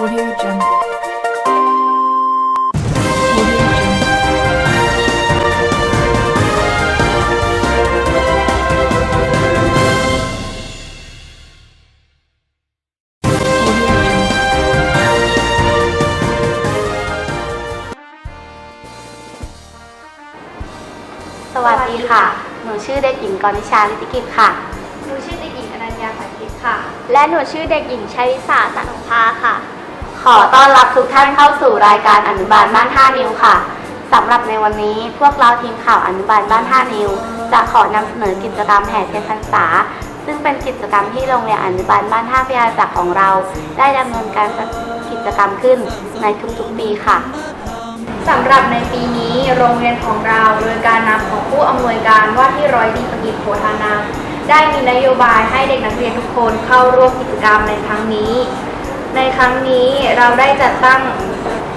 Audio Jungle. Audio Jungle. Audio Jungle. สวัสดีค่ะ หนูชื่อเด็กหญิงกรณิชาลิติกิจค่ะ หนูชื่อเด็กหญิงอนัญญาสายพิษค่ะ และหนูชื่อเด็กหญิงชัยวิสาสันงพาค่ะ ขอต้อนรับทุกท่านเข้าสู่รายการอนุบาลบ้านท่านิวค่ะสำหรับในวันนี้พวกเราทีมข่าวอนุบาลบ้านท่านิว จะขอนำเสนอกิจกรรมแห่เทียนพรรษา ซึ่งเป็นกิจกรรมที่โรงเรียนอนุบาลบ้านท่าพยาจักรของเรา ได้ดำเนินการจัดกิจกรรมขึ้นในทุกๆปีค่ะ สำหรับในปีนี้โรงเรียนของเราโดยการนำของผู้อำนวยการว่าที่ร้อยดีประกิจโพธานามได้มีนโยบายให้เด็กนักเรียนทุกคนเข้าร่วมกิจกรรมในครั้งนี้ ในครั้งนี้เราได้จัดตั้ง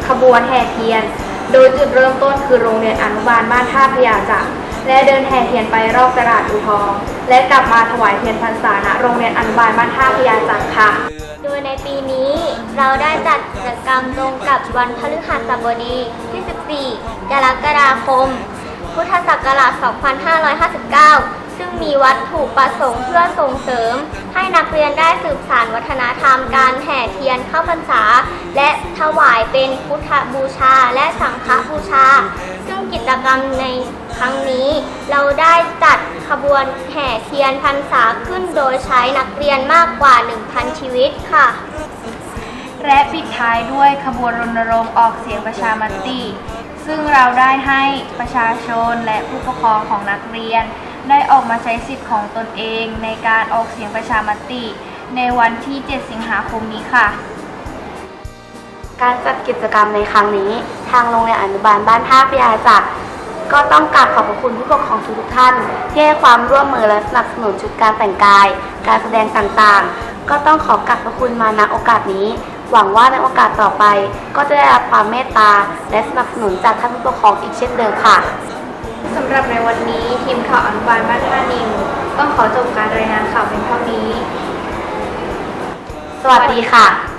ขบวนแห่เทียน โดยจุดเริ่มต้นคือโรงเรียนอนุบาลบ้านท่าพยาจักรและเดินแห่เทียนไปรอบตลาดอุทอง และกลับมาถวายเทียนพรรษาณโรงเรียนอนุบาลบ้านท่าพยาจักรค่ะ โดยในปีนี้เราได้จัดกิจกรรมตรงกับวันพฤหัสบดีที่ 14 กรกฎาคม พุทธศักราช 2559 ซึ่งมีวัตถุประสงค์เพื่อส่งเสริม ให้นักเรียนได้สืบสานวัฒนธรรม การแห่เทียนเข้าพรรษา และถวายเป็นพุทธบูชาและสังฆบูชา ซึ่งกิจกรรมในครั้งนี้ เราได้จัดขบวนแห่เทียนพรรษาขึ้นโดยใช้นักเรียนมากกว่า 1,000 ชีวิตค่ะและปิดท้ายด้วยขบวนรณรงค์ออกเสียงประชามติ ซึ่งเราได้ให้ประชาชนและผู้ปกครองของนักเรียน ได้ออกมาใช้สิทธิ์ของตนเองในการออกเสียงประชามติ ในวันที่ 7 สิงหาคมนี้ค่ะ การจัดกิจกรรมในครั้งนี้ ทางโรงเรียนอนุบาลบ้านท่าพยาจักรก็ต้องกราบขอบพระคุณผู้ปกครองทุกท่าน ที่ให้ความร่วมมือและสนับสนุนชุดการแต่งกาย การแสดงต่างๆ ก็ต้องขอกราบพระคุณมาณโอกาสนี้ หวังว่าในโอกาสต่อไป ก็จะได้รับความเมตตาและสนับสนุนจากท่านผู้ปกครองอีกเช่นเดิมค่ะ สำหรับในวันนี้ทีมข่าวอนุบาลบ้านท่านิวต้องขอจบการรายงานข่าวเป็นเท่านี้ สวัสดีค่ะ